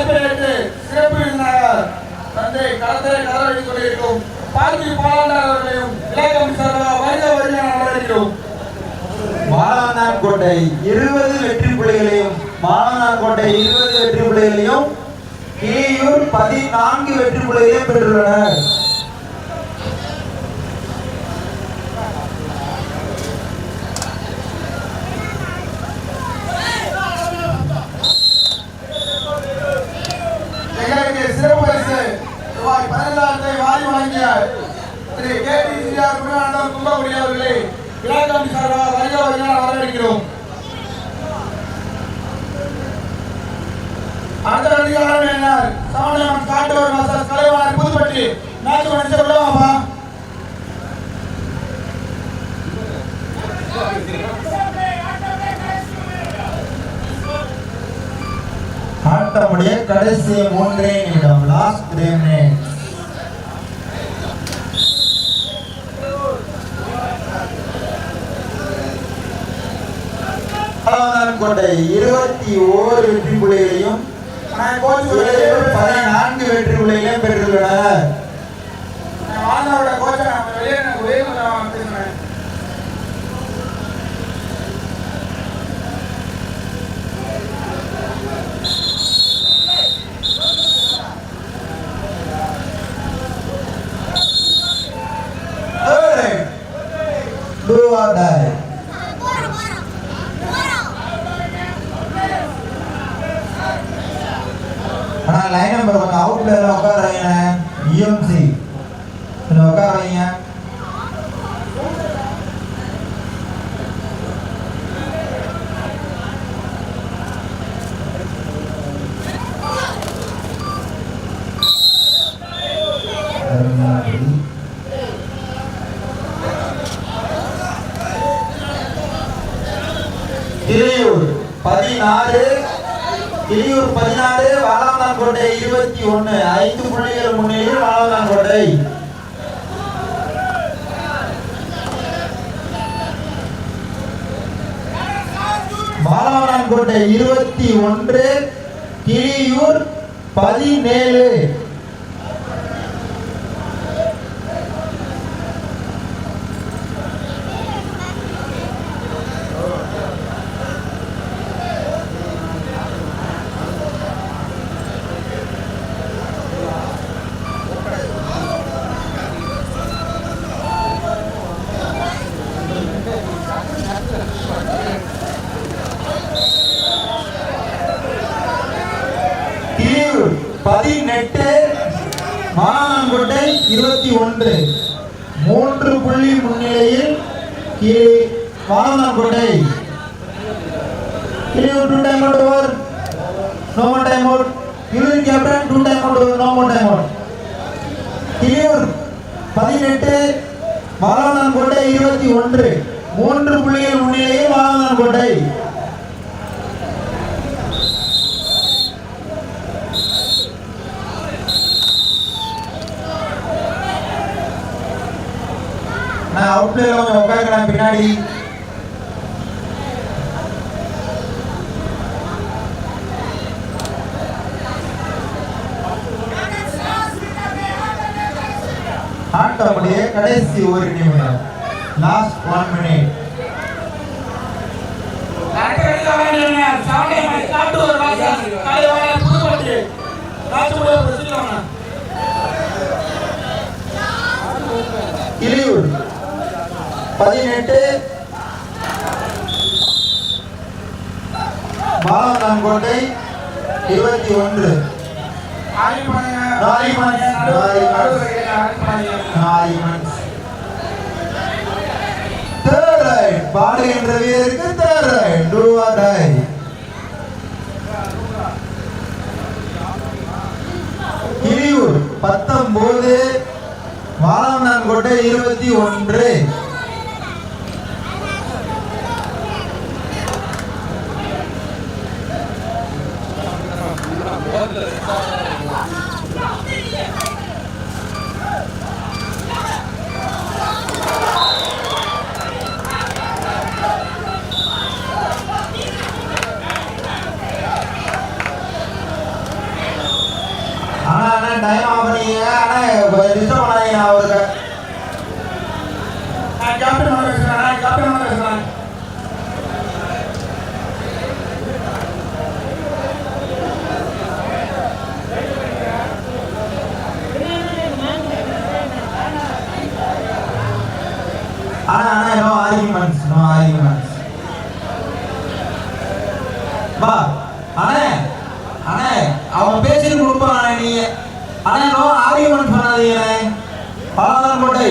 சிறப்பு விருந்தினர் தந்தை களத்தை பார்த்தி பாலாண்டர் அவர்களையும் இலக்கம் சார்பாக வருக வருக வரவேற்கிறோம். கோட்டை இருபது வெற்றி புள்ளிகளையும் மாலானார் கோட்டை இருபது வெற்றி புள்ளிகளையும் கீயூர் பதினான்கு வெற்றி புள்ளிகளையும் பெற்றுள்ளனர். ரூபாய் வாரி வழங்கிய Thiru K D CR Guruvanandam Kumbakudi அவர்களை இலக்கம் சார்பாக வருக வரவேற்கிறோம். அடுத்த அதிகாரம் என்ன? சமணம் காட்டூர் மாஸ்டர் புதுப்பட்டி. மேட்ச் முடிச்சு விடுவாப்பா ஆட்டமுடைய கடைசி மூன்றே நிமிடம். லாஸ்ட் த்ரீ மினிட்ஸ் மாலானார் கொண்ட இருபத்தி ஓரு வெற்றி புள்ளிகளையும் நான் பதினான்கு வெற்றி புள்ளிகளையும் பெற்றுள்ளனர் வாழ்ந்தவரோட கோச்சை நான் வெளியே வெளியே கொஞ்சம் லைன் நம்பர் கொஞ்சம் அவுட் பிளேயர்ல உட்கார வைங்க இஎம்சி கொஞ்சம் உட்கார வைங்க கிளியூர் பதினாறு கிளியூர் பதினாறு வாழாந்தான் கோட்டை இருபத்தி ஒன்னு. ஐந்து புள்ளிகள் முன்னிலையில் வாழாந்தான் கோட்டை வாழாந்தான் கோட்டை இருபத்தி ஒன்று கிளியூர் பதினேழு கிளியூர் பதினெட்டு மானாங்கோட்டை இருபத்தி ஒன்று. மூன்று புள்ளி முன்னிலையில் கீழே மானாங்கோட்டை. கீழே two time out over no more time out Kiliyur captain two time out over no more time out Kiliyur பதினெட்டு மானாங்கோட்டை இருபத்தி ஒன்று. மூன்று புள்ளிகள் முன்னிலையில் மானாங்கோட்டை. கோட்டை அவுட் பிளேயர் கொஞ்சம் உட்காருக்கிறேன் பின்னாடி ஆட்டமுடைய கடைசி ஒரு நிமிடம். Last one minute Ilaiyur. பதினெட்டு. பாலநான்கோட்டை இருபத்தி ஒன்று. தேர்ட் ரைட் பாடுகின்ற வீரருக்கு third raid do or die பத்தொன்பது வாழவனான்கோட்டை இருபத்தி ஒன்று. கொஞ்சம் டிஸ்டர்ப் பண்ணாதீங்க அவருக்கு நான் கேப்டன் வந்து பேசுறேன் கேப்டன் வந்து பேசுறேன் அண்ணா நோ ஆர்குமெண்ட்ஸ் நோ ஆர்குமெண்ட்ஸ் பா அண்ணே அண்ணே அவன் பேசிட்டு கொடுப்பான் நீ அண்ணே நோ ஆர்குமெண்ட் பண்ணாதீங்க பலதான் கோட்டை.